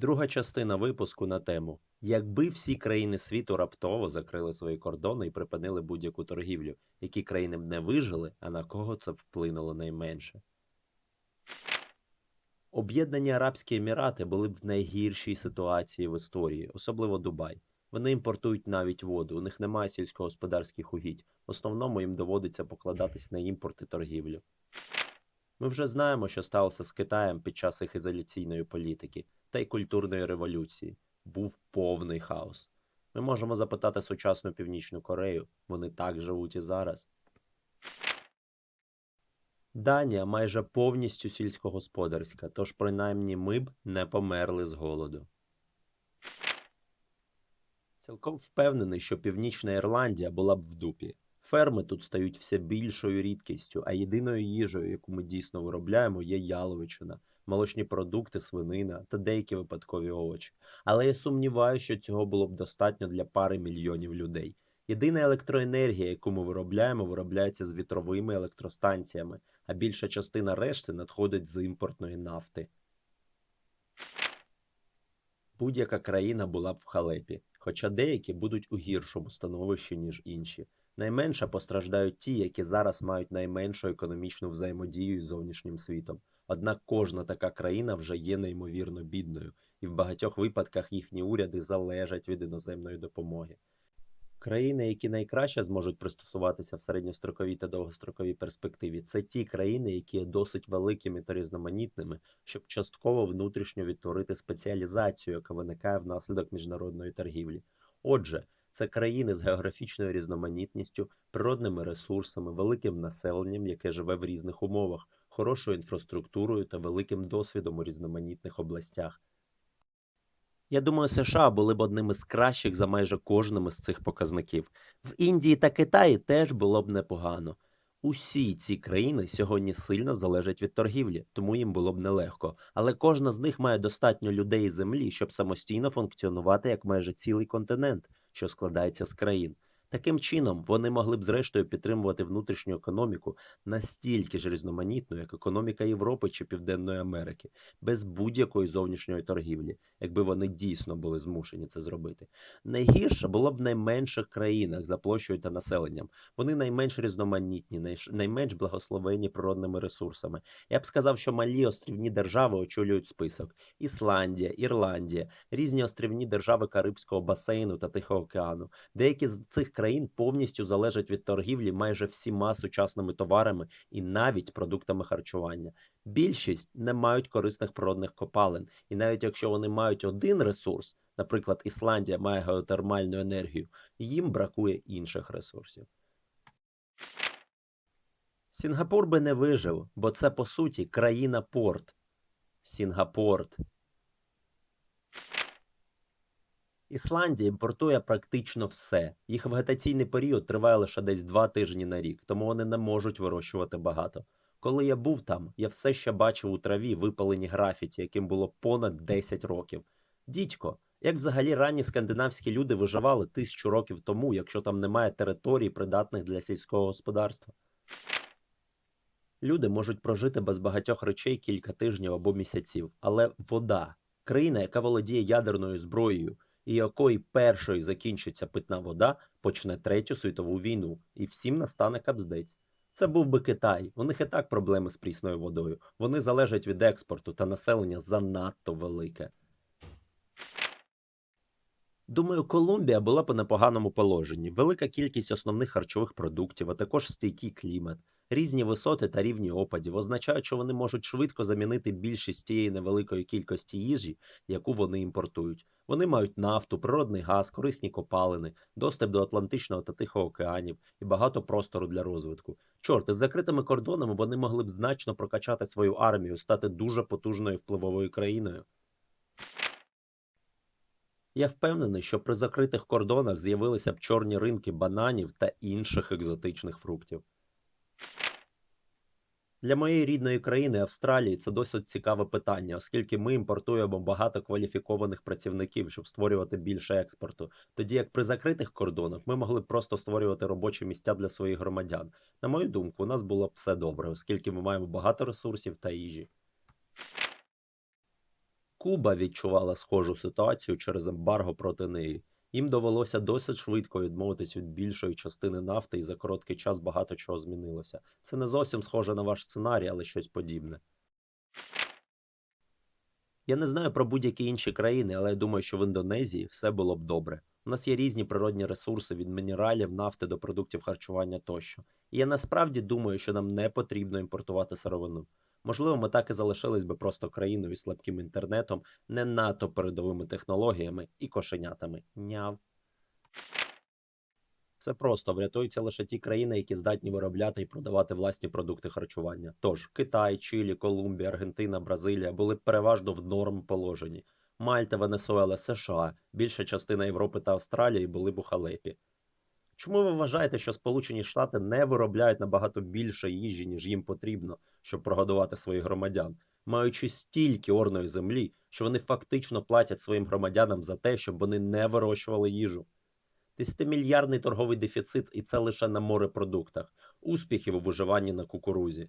Друга частина випуску на тему: Якби всі країни світу раптово закрили свої кордони і припинили будь-яку торгівлю, які країни б не вижили, а на кого це вплинуло найменше? Об'єднані Арабські Емірати були б в найгіршій ситуації в історії, особливо Дубай. Вони імпортують навіть воду, у них немає сільськогосподарських угідь. В основному їм доводиться покладатись на імпорт і торгівлю. Ми вже знаємо, що сталося з Китаєм під час їх ізоляційної політики та й культурної революції. Був повний хаос. Ми можемо запитати сучасну Північну Корею, вони так живуть і зараз. Данія майже повністю сільськогосподарська, тож принаймні ми б не померли з голоду. Цілком впевнений, що Північна Ірландія була б в дупі. Ферми тут стають все більшою рідкістю, а єдиною їжею, яку ми дійсно виробляємо, є яловичина, молочні продукти, свинина та деякі випадкові овочі. Але я сумніваюся, що цього було б достатньо для пари мільйонів людей. Єдина електроенергія, яку ми виробляємо, виробляється з вітровими електростанціями, а більша частина решти надходить з імпортної нафти. Будь-яка країна була б в халепі, хоча деякі будуть у гіршому становищі, ніж інші. Найменше постраждають ті, які зараз мають найменшу економічну взаємодію з зовнішнім світом. Однак кожна така країна вже є неймовірно бідною, і в багатьох випадках їхні уряди залежать від іноземної допомоги. Країни, які найкраще зможуть пристосуватися в середньостроковій та довгостроковій перспективі, це ті країни, які є досить великими та різноманітними, щоб частково внутрішньо відтворити спеціалізацію, яка виникає внаслідок міжнародної торгівлі. Отже, це країни з географічною різноманітністю, природними ресурсами, великим населенням, яке живе в різних умовах, хорошою інфраструктурою та великим досвідом у різноманітних областях. Я думаю, США були б одним із кращих за майже кожним із цих показників. В Індії та Китаї теж було б непогано. Усі ці країни сьогодні сильно залежать від торгівлі, тому їм було б нелегко. Але кожна з них має достатньо людей і землі, щоб самостійно функціонувати як майже цілий континент, що складається з країн. Таким чином, вони могли б зрештою підтримувати внутрішню економіку настільки ж різноманітну, як економіка Європи чи Південної Америки, без будь-якої зовнішньої торгівлі, якби вони дійсно були змушені це зробити. Найгірше було б в найменших країнах за площею та населенням. Вони найменш різноманітні, найменш благословені природними ресурсами. Я б сказав, що малі острівні держави очолюють список: Ісландія, Ірландія, різні острівні держави Карибського басейну та Тихого океану. Деякі з цих країн повністю залежать від торгівлі майже всіма сучасними товарами і навіть продуктами харчування. Більшість не мають корисних природних копалин, і навіть якщо вони мають один ресурс, наприклад, Ісландія має геотермальну енергію, їм бракує інших ресурсів. Сінгапур би не вижив, бо це по суті країна порт. Сінгапорт. Ісландія імпортує практично все. Їх вегетаційний період триває лише десь два тижні на рік, тому вони не можуть вирощувати багато. Коли я був там, я все ще бачив у траві випалені графіті, яким було понад 10 років. Дідько, як взагалі ранні скандинавські люди виживали тисячу років тому, якщо там немає територій, придатних для сільського господарства? Люди можуть прожити без багатьох речей кілька тижнів або місяців, але вода, країна, яка володіє ядерною зброєю, і якої першою закінчиться питна вода, почне третю світову війну, і всім настане капздець. Це був би Китай. У них і так проблеми з прісною водою. Вони залежать від експорту, та населення занадто велике. Думаю, Колумбія була у непоганому положенні. Велика кількість основних харчових продуктів, а також стійкий клімат. Різні висоти та рівні опадів означають, що вони можуть швидко замінити більшість тієї невеликої кількості їжі, яку вони імпортують. Вони мають нафту, природний газ, корисні копалини, доступ до Атлантичного та Тихого океанів і багато простору для розвитку. Чорт, із закритими кордонами вони могли б значно прокачати свою армію, стати дуже потужною впливовою країною. Я впевнений, що при закритих кордонах з'явилися б чорні ринки бананів та інших екзотичних фруктів. Для моєї рідної країни Австралії це досить цікаве питання, оскільки ми імпортуємо багато кваліфікованих працівників, щоб створювати більше експорту. Тоді як при закритих кордонах ми могли б просто створювати робочі місця для своїх громадян. На мою думку, у нас було б все добре, оскільки ми маємо багато ресурсів та їжі. Куба відчувала схожу ситуацію через ембарго проти неї. Їм довелося досить швидко відмовитись від більшої частини нафти, і за короткий час багато чого змінилося. Це не зовсім схоже на ваш сценарій, але щось подібне. Я не знаю про будь-які інші країни, але я думаю, що в Індонезії все було б добре. У нас є різні природні ресурси від мінералів, нафти до продуктів харчування тощо. І я насправді думаю, що нам не потрібно імпортувати сировину. Можливо, ми так і залишились би просто країною із слабким інтернетом, не надто передовими технологіями і кошенятами. Няв. Все просто врятуються лише ті країни, які здатні виробляти і продавати власні продукти харчування. Тож Китай, Чилі, Колумбія, Аргентина, Бразилія були переважно в норм положенні. Мальта, Венесуела, США, більша частина Європи та Австралії були б у халепі. Чому ви вважаєте, що Сполучені Штати не виробляють набагато більше їжі, ніж їм потрібно, щоб прогодувати своїх громадян, маючи стільки орної землі, що вони фактично платять своїм громадянам за те, щоб вони не вирощували їжу? Десятимільярдний торговий дефіцит, і це лише на морепродуктах, успіхів у виживанні на кукурузі.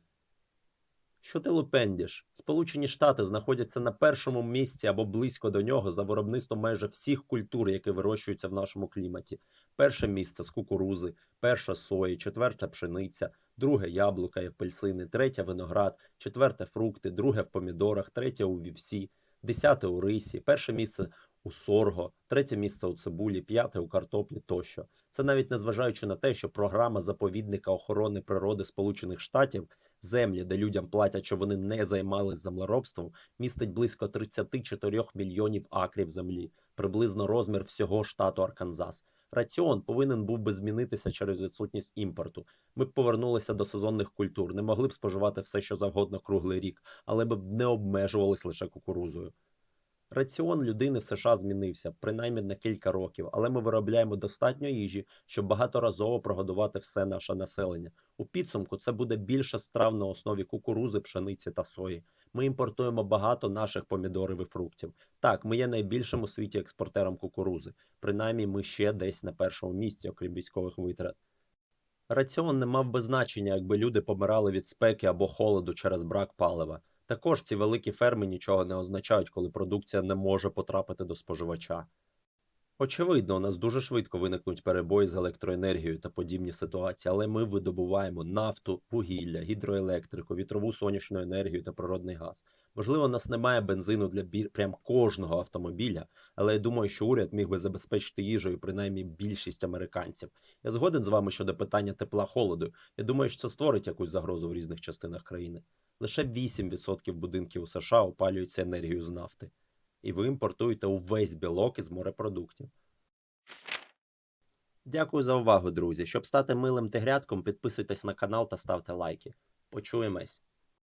Що ти лупендіш? Сполучені Штати знаходяться на першому місці або близько до нього за виробництвом майже всіх культур, які вирощуються в нашому кліматі. Перше місце з кукурузи, перше з сої, четверте пшениця, друге яблука і апельсини, третє виноград, четверте фрукти, друге в помідорах, третє у вівсі, десяте у рисі, перше місце у сорго, третє місце у цибулі, п'яте у картоплі тощо. Це навіть незважаючи на те, що програма заповідника охорони природи Сполучених Штатів землі, де людям платять, щоб вони не займались землеробством, містить близько 34 мільйонів акрів землі, приблизно розмір всього штату Арканзас. Раціон повинен був би змінитися через відсутність імпорту. Ми б повернулися до сезонних культур, не могли б споживати все, що завгодно круглий рік, але б не обмежувались лише кукурузою. Раціон людини в США змінився принаймні на кілька років, але ми виробляємо достатньо їжі, щоб багаторазово прогодувати все наше населення. У підсумку це буде більше страв на основі кукурузи, пшениці та сої. Ми імпортуємо багато наших помідорів і фруктів. Так, ми є найбільшим у світі експортером кукурузи. Принаймні, ми ще десь на першому місці, окрім військових витрат. Раціон не мав би значення, якби люди помирали від спеки або холоду через брак палива. Також ці великі ферми нічого не означають, коли продукція не може потрапити до споживача. Очевидно, у нас дуже швидко виникнуть перебої з електроенергією та подібні ситуації, але ми видобуваємо нафту, вугілля, гідроелектрику, вітрову сонячну енергію та природний газ. Можливо, у нас немає бензину для бі... прям кожного автомобіля, але я думаю, що уряд міг би забезпечити їжею принаймні більшість американців. Я згоден з вами щодо питання тепла холоду. Я думаю, що це створить якусь загрозу в різних частинах країни. Лише 8% будинків у США опалюються енергією з нафти. І ви імпортуєте увесь білок із морепродуктів. Дякую за увагу, друзі. Щоб стати милим тигрятком, підписуйтесь на канал та ставте лайки. Почуємось!